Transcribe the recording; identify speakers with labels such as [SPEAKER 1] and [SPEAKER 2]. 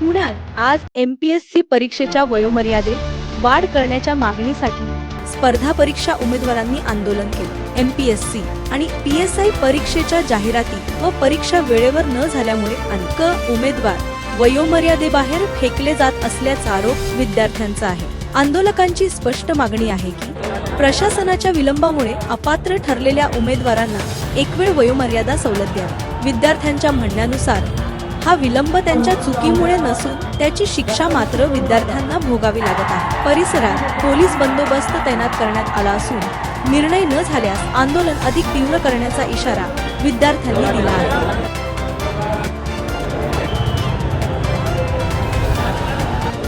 [SPEAKER 1] पुण्यात आज M P S C परीक्षेच्या वयोमर्यादेत वाढ करण्याच्या मागणीसाठी
[SPEAKER 2] स्पर्धा परीक्षा उमेदवारांनी आंदोलन केलं. एम पी एस सी आणि पी एस आय परीक्षेच्या जाहिराती व परीक्षा वेळेवर न झाल्यामुळे अनेक उमेदवार वयोमर्यादेबाहेर फेकले जात असल्याचा आरोप विद्यार्थ्यांचा आहे. आंदोलकांची स्पष्ट मागणी आहे की प्रशासनाच्या विलंबामुळे अपात्र ठरलेल्या उमेदवारांना एक वेळ वयोमर्यादा सवलत द्यावी. विद्यार्थ्यांच्या म्हणण्यानुसार हा विलंब त्यांच्या चुकीमुळे नसून त्याची शिक्षा मात्र विद्यार्थ्यांना भोगावी लागत आहे. परिसरात पोलीस बंदोबस्त तैनात करण्यात आला असून निर्णय न झाल्यास आंदोलन अधिक तीव्र करण्याचा इशारा विद्यार्थ्यांनी दिला आहे.